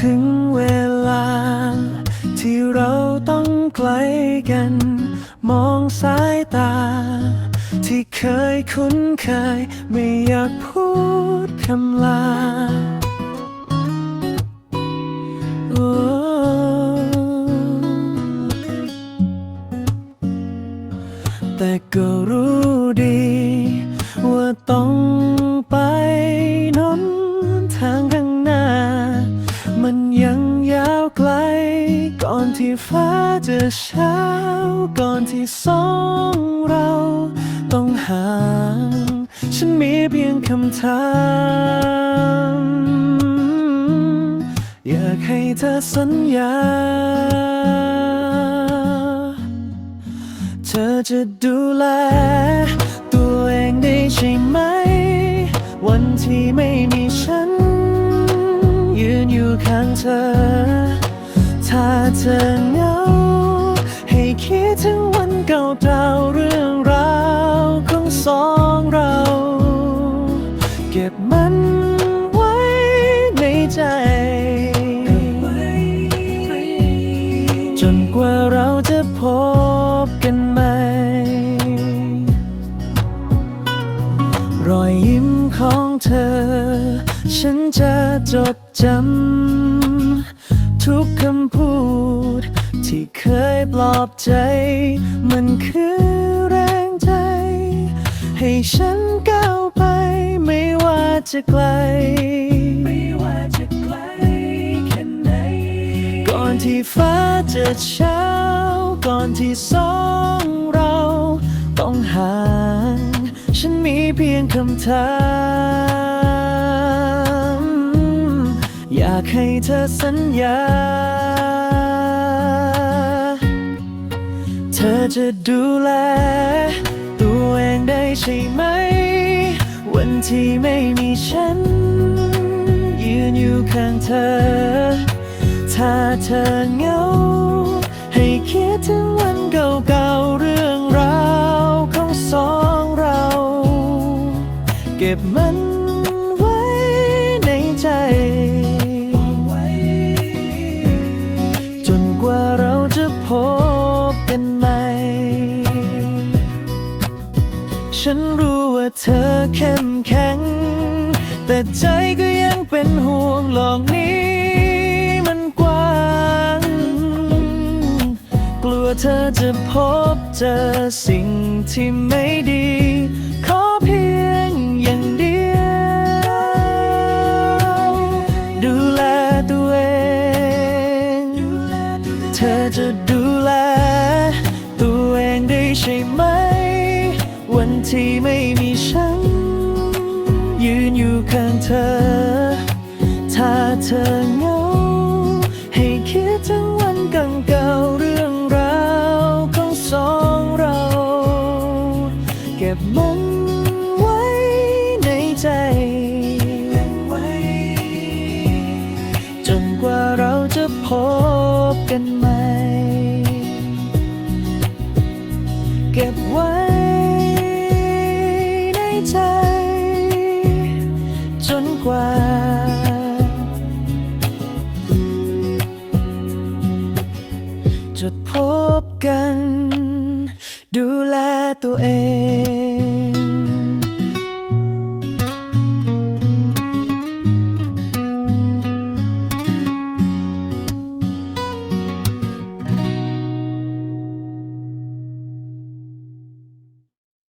ถึงเวลา ที่เราต้องไกลกัน มองสายตา ที่เคยคุ้นเคย ไม่อยากพูดคำลาแต่ก็รู้ดี ว่าต้องไปนั้น ที่ฟ้าจะเช้า ก่อนที่สองเราต้องห่าง ฉันมีเพียงคำถามอยากให้เธอสัญญา เธอจะดูแล ตัวเองได้ใช่ไหม วันที่ไม่มีฉัน ยืนอยู่ข้างเธอ ถ้าเธอ เธอ ฉันจะจดจำ ทุกคำพูด ที่เคยปลอบใจ มันคือแรงใจ ให้ฉันก้าวไป ไม่ว่าจะไกล ไม่ว่าจะไกลแค่ไหน ก่อนที่ฟ้าจะเช้า ก่อนที่สองเราต้องห่าง ฉันมีเพียงคำถาม อยากให้เธอสัญญา เธอจะดูแล ตัวเองได้ใช่ไหม วันที่ไม่มีฉัน ยืนอยู่ข้างเธอ ถ้าเธอเหงา ให้คิดถึงวันเก่าๆ ก็บมันไว้ในใจ จนกว่าเราจะพบกันใหม่ ฉันรู้ว่าเธอเข้มแข็ง แต่ใจก็ยังเป็นห่วงโลอกนี้มันกว้าง กลัวเธอจะพบเจอสิ่งที่ไม่ดี ดูแล ตัวเองได้ใช่ไหม วันที่ไม่มีฉัน ยืนอยู่ข้างเธอ ถ้าเธอเหงา ให้คิดถึงวันเก่าๆเรื่องราวของสองเรา เก็บมันไว้ในใจ จนกว่าเราจะพบกันใหม่ เก็บไว้ในใจ จนกว่า จะพบกัน ดูแลตัวเอง